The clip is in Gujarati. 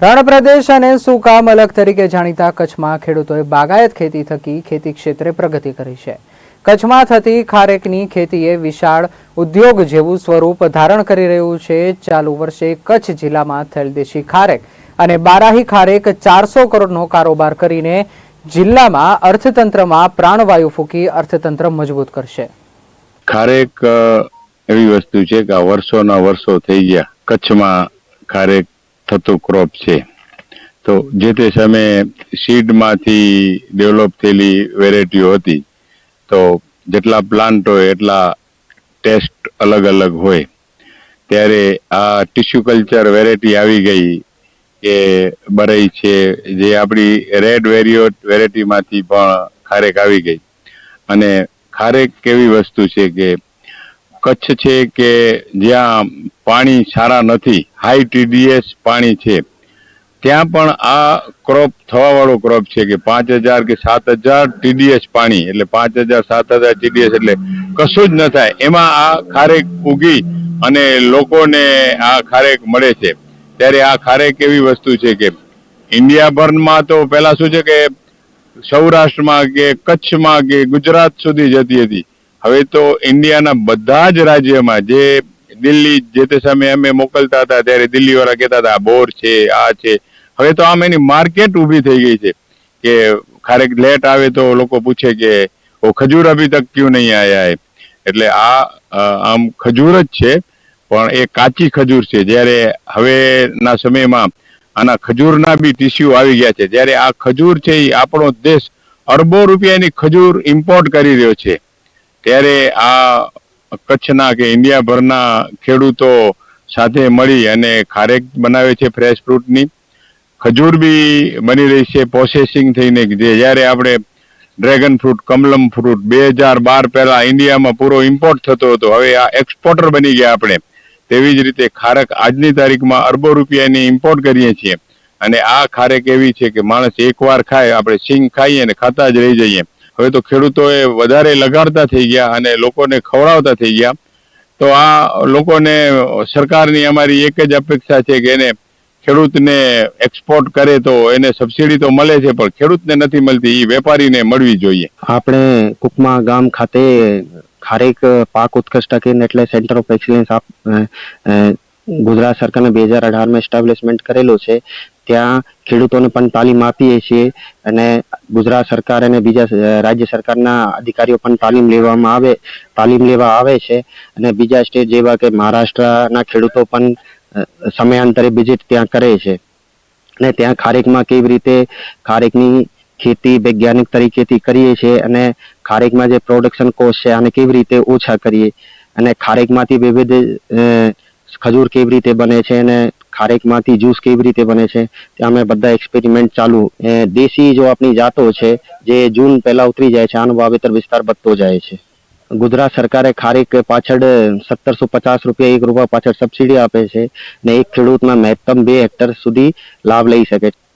રણ પ્રદેશ અને સુકામ અલગ તરીકે જાણીતા કચ્છમાં ખેડૂતોએ બાગાયત ખેતી થકી ખેતી ક્ષેત્રે પ્રગતિ કરી છે. કચ્છમાં થતી ખારેકની ખેતીએ વિશાળ ઉદ્યોગ જેવું સ્વરૂપ ધારણ કરી રહ્યું છે. ચાલુ વર્ષે કચ્છ જિલ્લામાં થયેલ દેશી ખારેક અને બારાહી ખારેક ચારસો કરોડનો કારોબાર કરીને જિલ્લામાં અર્થતંત્રમાં પ્રાણવાયુ ફૂંકી અર્થતંત્ર મજબૂત કરશે. ખારેક એવી વસ્તુ છે કે વર્ષોના વર્ષો થઈ ગયા કચ્છમાં ખારેક થતું ક્રોપ છે. તો જે તે સમયે સીડમાંથી ડેવલપ થયેલી વેરાયટીઓ હતી, તો જેટલા પ્લાન્ટ હોય એટલા ટેસ્ટ અલગ અલગ હોય. ત્યારે આ ટિશ્યુ કલ્ચર વેરાયટી આવી ગઈ કે બરઈ છે, જે આપણી રેડ વેરિયો વેરાયટીમાંથી પણ ખારેક આવી ગઈ. અને ખારેક એવી વસ્તુ છે કે કચ્છ છે કે જ્યાં પાણી સારા નથી હાઈ ટીડીએસ પાણી છે. ત્યાં પણ આ ક્રોપ થવા વાળો ક્રોપ છે કે પાંચ હજાર કે સાત હજાર ટીડીએસ પાણી, એટલે પાંચ હજાર, સાત હજાર ટીડીએસ એટલે કશું જ ન થાય. એમાં આ ખારેક ઉગી અને લોકોને આ ખારેક મળે છે. ત્યારે આ ખારેક એવી વસ્તુ છે કે ઇન્ડિયાભરમાં તો પેલા શું છે કે સૌરાષ્ટ્રમાં કે કચ્છમાં કે ગુજરાત સુધી જતી હતી. હવે તો ઇન્ડિયાના બધા જ રાજ્યમાં જે દિલ્હી જે તે સમયે અમે મોકલતા હતા, ત્યારે દિલ્હી વાળા કહેતા હતા બોર છે, આ છે. હવે તો આમ એની માર્કેટ ઊભી થઈ ગઈ છે કે ખારેક લેટ આવે તો લોકો પૂછે કે, ઓ, ખજૂર અભી તક ક્યું નહીં આયા એટલે આ આમ ખજૂર જ છે, પણ એ કાચી ખજૂર છે. જ્યારે હવેના સમયમાં આના ખજૂરના બી ટીસ્યુ આવી ગયા છે. જ્યારે આ ખજૂર છે એ આપણો દેશ અરબો રૂપિયાની ખજૂર ઇમ્પોર્ટ કરી રહ્યો છે. ત્યારે આ કચ્છના કે ઇન્ડિયાભરના ખેડૂતો સાથે મળી અને ખારેક બનાવે છે ફ્રેશ ફ્રૂટની ખજૂર બી બની રહી છે પ્રોસેસિંગ થઈને જે. જ્યારે આપણે ડ્રેગન ફ્રૂટ કમલમ ફ્રૂટ બે હજાર બાર પહેલા ઇન્ડિયામાં પૂરો ઇમ્પોર્ટ થતો હતો, હવે આ એક્સપોર્ટર બની ગયા આપણે. તેવી જ રીતે ખારેક આજની તારીખમાં અરબો રૂપિયાની ઇમ્પોર્ટ કરીએ છીએ. અને આ ખારેક એવી છે કે માણસ એકવાર ખાય, આપણે સિંગ ખાઈએ અને ખાતા જ રહી જઈએ. હવે તો ખેડૂતોએ વધારે લગાડતા થઈ ગયા અને લોકોને ખવડાવતા થઈ ગયા. તો આ લોકોને સરકારની અમારી એક જ અપેક્ષા છે કે એને ખેડૂતને એક્સપોર્ટ કરે તો એને સબસિડી તો મળે છે, પણ ખેડૂતને નથી મળતી એ વેપારીને મળવી જોઈએ. આપણે કુકમા ગામ ખાતે ખારેક પાક ઉત્કૃષ્ટ કેન્દ્ર એટલે સેન્ટર ઓફ એક્સિલન્સ ગુજરાત સરકારને બે હજાર અઢારમાં એસ્ટાબ્લિશમેન્ટ કરેલું છે. ત્યાં ખેડૂતોને પણ તાલીમ આપીએ છીએ અને ગુજરાત સરકાર અને બીજા રાજ્ય સરકારના અધિકારીઓ પણ તાલીમ લેવામાં આવે, તાલીમ લેવા આવે છે અને બીજા સ્ટેટ જેવા કે મહારાષ્ટ્રના ખેડૂતો પણ સમયાંતરે વિઝિટ ત્યાં કરે છે. અને ત્યાં ખારેકમાં કેવી રીતે ખારેકની ખેતી વૈજ્ઞાનિક તરીકેથી કરીએ છીએ અને ખારેકમાં જે પ્રોડક્શન કોસ્ટ છે આને કેવી રીતે ઓછા કરીએ અને ખારેકમાંથી વિવિધ ખજૂર કેવી રીતે બને છે અને ખારેકમાંથી જ્યુસ કેવી રીતે બને છે? ત્યાં અમે બધા એક્સપેરિમેન્ટ ચાલુ. દેશી જો આપણી જાતો છે, જે જૂન પહેલા ઉતરી જાય છે, આનો વાવેતર વિસ્તાર વધતો જાય છે. ગુજરાત સરકારે ખારેક પાછળ સત્તરસો પચાસ રૂપિયા એક રૂપિયા પાછળ સબસિડી આપે છે ને એક ખેડૂતના મહત્તમ બે હેક્ટર સુધી લાભ લઈ શકે.